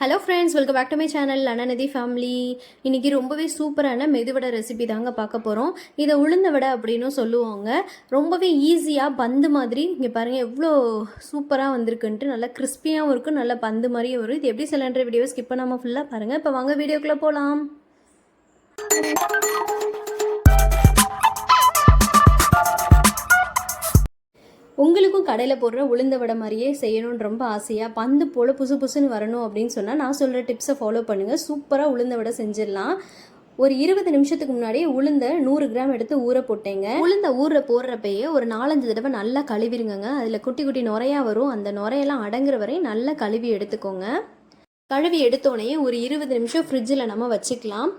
Hello friends welcome back to my channel Ananathi family இன்றைக்கி ரொம்பவே சூப்பரான மெதுவடை ரெசிபி தாங்க பார்க்க போகிறோம் இதை உளுந்த வடை அப்படின்னு சொல்லுவாங்க. ரொம்பவே ஈஸியாக பந்து மாதிரி இங்கே பாருங்கள் எவ்வளோ சூப்பராக வந்திருக்குன்ட்டு நல்லா கிறிஸ்பியாகவும் இருக்கும் நல்லா பந்து மாதிரியும் வரும். இது எப்படி சிலண்டர் வீடியோ ஸ்கிப் பண்ணாமல் ஃபுல்லாக பாருங்கள் இப்போ வாங்க வீடியோக்குள்ளே போகலாம் உங்களுக்கும் கடையில் போடுற உளுந்த வடை மாதிரியே செய்யணும்னு ரொம்ப ஆசையாக பந்து போல் புசு புசுன்னு வரணும் அப்படின்னு சொன்னால் நான் சொல்கிற டிப்ஸை ஃபாலோ பண்ணுங்கள் சூப்பராக உளுந்த வடை செஞ்சிடலாம். ஒரு இருபது நிமிஷத்துக்கு முன்னாடி உளுந்த நூறு கிராம் எடுத்து ஊற போட்டேங்க. உளுந்த ஊற போடுறப்பயே ஒரு நாலஞ்சு தடவை நல்லா கழுவிருங்க அதில் குட்டி குட்டி நுரையா வரும். அந்த நுரையெல்லாம் அடங்குற வரை நல்லா கழுவி எடுத்துக்கோங்க. கழுவி எடுத்தோடனே ஒரு இருபது நிமிஷம் ஃப்ரிட்ஜில் நம்ம வச்சுக்கலாம்.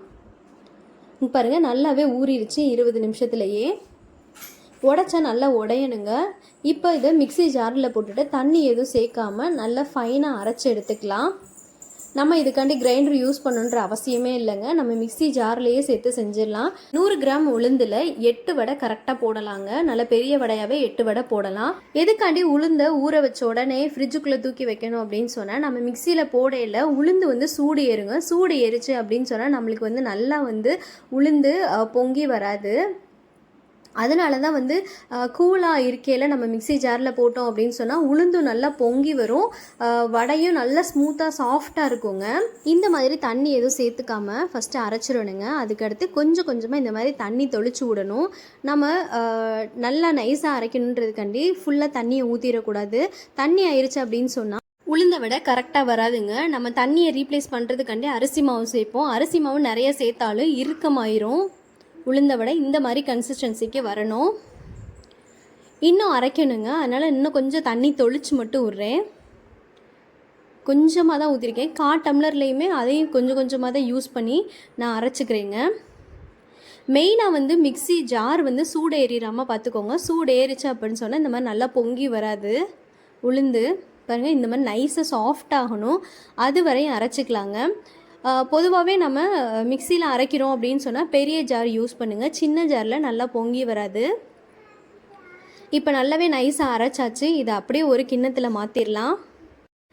பாருங்கள் நல்லாவே ஊறிடுச்சு இருபது நிமிஷத்துலையே. உடச்சா நல்லா உடையணுங்க. இப்போ இதை மிக்ஸி ஜாரில் போட்டுட்டு தண்ணி எதுவும் சேர்க்காமல் நல்லா ஃபைனாக அரைச்சி எடுத்துக்கலாம். நம்ம இதுக்காண்டி கிரைண்டர் யூஸ் பண்ணுன்ற அவசியமே இல்லைங்க. நம்ம மிக்ஸி ஜார்லேயே சேர்த்து செஞ்சிடலாம். நூறு கிராம் உளுந்தில் எட்டு வடை கரெக்டாக போடலாங்க. நல்ல பெரிய வடையாகவே எட்டு வடை போடலாம். எதுக்காண்டி உளுந்த ஊற வச்ச உடனே ஃப்ரிட்ஜுக்குள்ளே தூக்கி வைக்கணும் அப்படின்னு சொன்னால் நம்ம மிக்சியில் போடையில் உளுந்து வந்து சூடு ஏறுங்க. சூடு ஏறிச்சு அப்படின்னு சொன்னால் நம்மளுக்கு வந்து நல்லா வந்து உளுந்து பொங்கி வராது. அதனால தான் வந்து கூலாக இருக்கையில் நம்ம மிக்ஸி ஜாரில் போட்டோம் அப்படின்னு சொன்னால் உளுந்தும் நல்லா பொங்கி வரும். வடையும் நல்லா ஸ்மூத்தாக சாஃப்டாக இருக்குங்க. இந்த மாதிரி தண்ணி எதுவும் சேர்த்துக்காம ஃபஸ்ட்டு அரைச்சிடணுங்க. அதுக்கடுத்து கொஞ்சம் கொஞ்சமாக இந்த மாதிரி தண்ணி தொளிச்சு விடணும். நம்ம நல்லா நைஸாக அரைக்கணுன்றதுக்காண்டி ஃபுல்லாக தண்ணியை ஊற்றிடக்கூடாது தண்ணி ஆயிடுச்சு அப்படின்னு சொன்னால் உளுந்த விட கரெக்டாக வராதுங்க. நம்ம தண்ணியை ரீப்ளேஸ் பண்ணுறதுக்காண்டி அரிசி மாவு சேர்ப்போம். அரிசி மாவு நிறைய சேர்த்தாலும் இறுக்கமாயிரும். உளுந்த வடை இந்த மாதிரி கன்சிஸ்டன்சிக்கு வரணும். இன்னும் அரைக்கணுங்க. அதனால் இன்னும் கொஞ்சம் தண்ணி தொளிச்சு மட்டும் விட்றேன். கொஞ்சமாக தான் ஊற்றிருக்கேன் கா டம்ளர்லேயுமே அதையும் கொஞ்சம் கொஞ்சமாக தான் யூஸ் பண்ணி நான் அரைச்சிக்கிறேங்க. மெயினாக வந்து மிக்ஸி ஜார் வந்து சூடு ஏறிடாமல் பார்த்துக்கோங்க சூடு ஏறிச்சு அப்படின்னு சொன்னால் இந்த மாதிரி நல்லா பொங்கி வராது. உளுந்து. பாருங்கள் இந்த மாதிரி நைஸாக சாஃப்ட் ஆகணும். அது வரையும் அரைச்சிக்கலாங்க. பொதுவாகவே நம்ம மிக்சியில் அரைக்கிறோம் அப்படின்னு சொன்னால் பெரிய ஜார் யூஸ் பண்ணுங்கள் சின்ன ஜாரில் நல்லா பொங்கி வராது. இப்போ நல்லாவே நைஸாக அரைச்சாச்சு. இதை அப்படியே ஒரு கிண்ணத்தில் மாற்றிடலாம்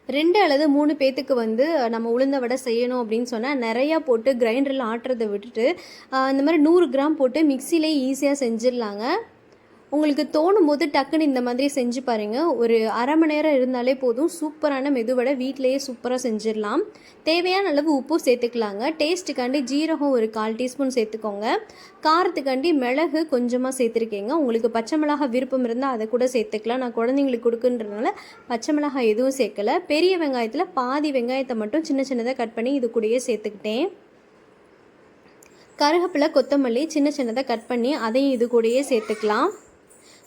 ரெண்டு அல்லது மூணு பேத்துக்கு வந்து நம்ம உளுந்த வடை செய்யணும் அப்படின்னு சொன்னால் நிறையா போட்டு கிரைண்டரில் ஆட்டுறதை விட்டுட்டு இந்த மாதிரி நூறு கிராம் போட்டு மிக்சிலே ஈஸியாக செஞ்சிடலாங்க. உங்களுக்கு தோணும் போது டக்குன்னு இந்த மாதிரி செஞ்சு பாருங்கள் ஒரு அரை மணி நேரம் இருந்தாலே போதும். சூப்பரான மெதுவடை வீட்டிலையே சூப்பராக செஞ்சிடலாம். தேவையான அளவு உப்பு சேர்த்துக்கலாங்க. டேஸ்ட்டுக்காண்டி ஜீரகம் ஒரு கால் டீஸ்பூன் சேர்த்துக்கோங்க. காரத்துக்காண்டி மிளகு கொஞ்சமாக சேர்த்துருக்கேங்க. உங்களுக்கு பச்சை மிளகாய் விருப்பம் இருந்தால் அதை கூட சேர்த்துக்கலாம். நான் குழந்தைங்களுக்கு கொடுக்குன்றதுனால பச்சை மிளகாய் எதுவும் சேர்க்கல. பெரிய வெங்காயத்தில் பாதி வெங்காயத்தை மட்டும் சின்ன சின்னதாக கட் பண்ணி இது கூடயே சேர்த்துக்கிட்டேன். கருவேப்பிலை கொத்தமல்லி சின்ன சின்னதாக கட் பண்ணி அதையும் இது கூடயே சேர்த்துக்கலாம்.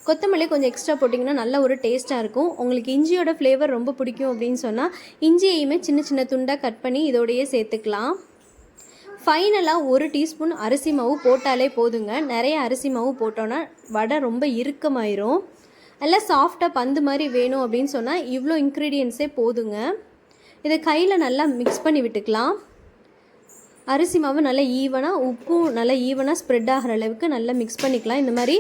கொத்தமல்லி கொஞ்சம் எக்ஸ்ட்ரா போட்டிங்கன்னா நல்ல ஒரு டேஸ்ட்டாக இருக்கும். உங்களுக்கு இஞ்சியோட ஃப்ளேவர் ரொம்ப பிடிக்கும் அப்படின்னு சொன்னால் இஞ்சியையுமே சின்ன சின்ன துண்டாக கட் பண்ணி இதோடையே சேர்த்துக்கலாம். ஃபைனலாக ஒரு டீஸ்பூன் அரிசி மாவு போட்டாலே போதுங்க. நிறைய அரிசி மாவு போட்டோன்னா வடை ரொம்ப இறுக்கமாயிரும். நல்லா சாஃப்டாக பந்து மாதிரி வேணும் அப்படின்னு சொன்னால் இவ்வளோ இன்க்ரீடியன்ஸே போதுங்க. இதை கையில் நல்லா மிக்ஸ் பண்ணி விட்டுக்கலாம். அரிசி மாவு நல்லா ஈவனாக உப்பும் நல்லா ஈவனாக ஸ்ப்ரெட் ஆகிற அளவுக்கு நல்லா மிக்ஸ் பண்ணிக்கலாம். இந்த மாதிரி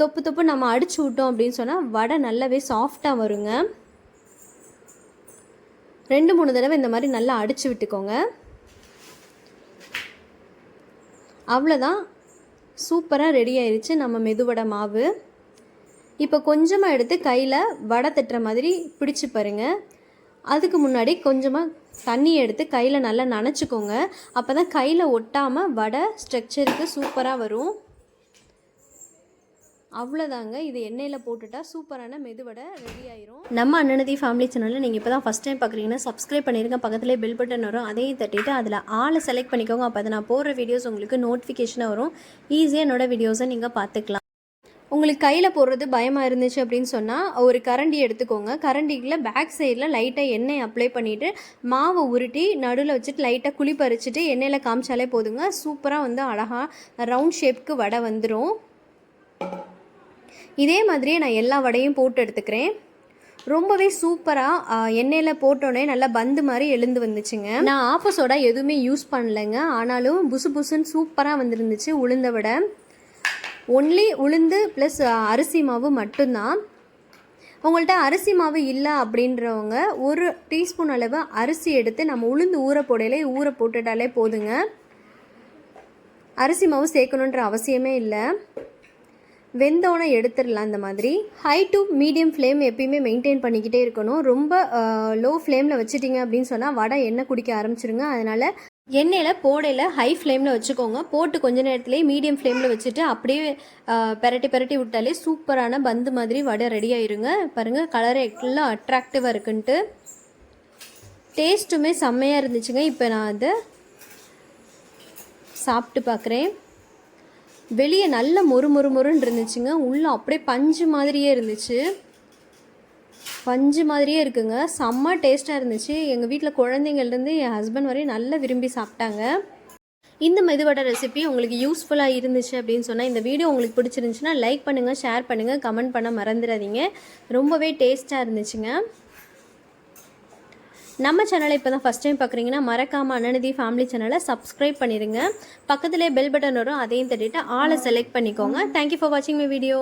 தொப்பு தொப்பு நம்ம அடிச்சு விட்டோம் அப்படின்னு சொன்னால் வடை நல்லாவே சாஃப்டாக வருங்க. ரெண்டு மூணு தடவை இந்த மாதிரி நல்லா அடிச்சு விட்டுக்கோங்க. அவ்வளோதான் சூப்பராக ரெடி ஆயிடுச்சு நம்ம மெதுவடை மாவு. இப்போ கொஞ்சமாக எடுத்து கையில் வடை தட்டுற மாதிரி பிடிச்சி பாருங்கள் அதுக்கு முன்னாடி கொஞ்சமாக தண்ணி எடுத்து கையில் நல்லா நனைச்சிக்கோங்க. அப்போ தான் கையில் ஒட்டாமல் வடை ஸ்ட்ரக்சருக்கு சூப்பராக வரும். அவ்வளோதாங்க இது எண்ணெயில் போட்டுட்டா சூப்பரான மெதுவடை ரெடி ஆயிரும். நம்ம அண்ணனதி ஃபேமிலி சேனலில் நீங்கள் இப்போ தான் ஃபஸ்ட் டைம் பார்க்குறீங்கன்னா சப்ஸ்கிரைப் பண்ணிருங்க. பக்கத்துலேயே பெல் பட்டன் வரும். அதையும் தட்டிட்டு அதில் ஆளை செலக்ட் பண்ணிக்கோங்க. அப்போ நான் போடுற வீடியோஸ் உங்களுக்கு நோட்டிஃபிகேஷனாக வரும். ஈஸியாக என்னோடய வீடியோஸை நீங்கள் பார்த்துக்கலாம் உங்களுக்கு கையில் போடுறது பயமாக இருந்துச்சு அப்படின்னு சொன்னால் ஒரு கரண்டி எடுத்துக்கோங்க. கரண்டியில் பேக் சைடில் லைட்டாக எண்ணெய் அப்ளை பண்ணிவிட்டு மாவை உருட்டி நடுவில் வச்சுட்டு லைட்டாக குழி பறிச்சுட்டு எண்ணெயில் காமிச்சாலே போதுங்க. சூப்பராக வந்து அழகாக ரவுண்ட் ஷேப்க்கு வடை வந்துடும் இதே மாதிரியே நான் எல்லா வடையும் போட்டு எடுத்துக்கிறேன். ரொம்பவே சூப்பராக எண்ணெயில் போட்டோன்னே நல்லா பந்து மாதிரி எழுந்து வந்துச்சுங்க. நான் ஆப்ப எதுவுமே யூஸ் பண்ணலைங்க. ஆனாலும் புசு புசுன்னு சூப்பராக வந்துருந்துச்சு உளுந்த வடை. ஒன்லி உளுந்து ப்ளஸ் அரிசி மாவு மட்டும்தான். உங்கள்கிட்ட அரிசி மாவு இல்லை அப்படின்றவங்க ஒரு டீஸ்பூன் அளவு அரிசி எடுத்து நம்ம உளுந்து ஊற போடையிலே ஊற போட்டுட்டாலே போதுங்க. அரிசி மாவு சேர்க்கணுன்ற அவசியமே இல்லை. வெந்தோடனே எடுத்துடலாம் இந்த மாதிரி. ஹை டு மீடியம் ஃப்ளேம் எப்பயுமே மெயின்டைன் பண்ணிக்கிட்டே இருக்கணும். ரொம்ப லோ ஃப்ளேமில் வச்சுட்டிங்க அப்படின்னு சொன்னால் வடை எண்ணெய் குடிக்க ஆரம்பிச்சிருங்க. அதனால் எண்ணெயில் போடையில் ஹை ஃப்ளேமில் வச்சுக்கோங்க. போட்டு கொஞ்ச நேரத்துலேயே மீடியம் ஃப்ளேமில் வச்சுட்டு அப்படியே அஹ், பெரட்டி பெரட்டி விட்டாலே சூப்பரான பந்து மாதிரி வடை ரெடி ஆயிருங்க. பாருங்கள் கலர் எல்லாம் அட்ராக்டிவாக இருக்குன்ட்டு. டேஸ்ட்டுமே செம்மையாக இருந்துச்சுங்க. இப்போ நான் அதை சாப்பிட்டு பார்க்குறேன் வெளியே நல்ல மொறு மொறு மொறுன்னு இருந்துச்சுங்க. உள்ளே அப்படியே பஞ்சு மாதிரியே இருந்துச்சு. பஞ்சு மாதிரியே இருக்குங்க. செம்ம டேஸ்ட்டாக இருந்துச்சு. எங்கள் வீட்டில் குழந்தைங்கள்லேருந்து என் ஹஸ்பண்ட் வரையும் நல்லா விரும்பி சாப்பிட்டாங்க. இந்த மெதுவடை ரெசிபி உங்களுக்கு யூஸ்ஃபுல்லாக இருந்துச்சு அப்படின்னு சொன்னால் இந்த வீடியோ உங்களுக்கு பிடிச்சிருந்துச்சுன்னா லைக் பண்ணுங்கள் ஷேர் பண்ணுங்கள் கமெண்ட் பண்ண மறந்துடாதீங்க. ரொம்பவே டேஸ்ட்டாக இருந்துச்சுங்க. நம்ம சேனலை இப்போ தான் ஃபஸ்ட் டைம் பார்க்குறீங்கன்னா மறக்காமல் அனநிதி ஃபேமிலி சேனலை சப்ஸ்கிரைப் பண்ணிடுங்க. பக்கத்துலேயே பெல் பட்டன் வரும் அதையும் தட்டிட்டு ஆளை செலக்ட் பண்ணிக்கோங்க. தேங்க்யூ ஃபார் வாட்சிங் மை வீடியோ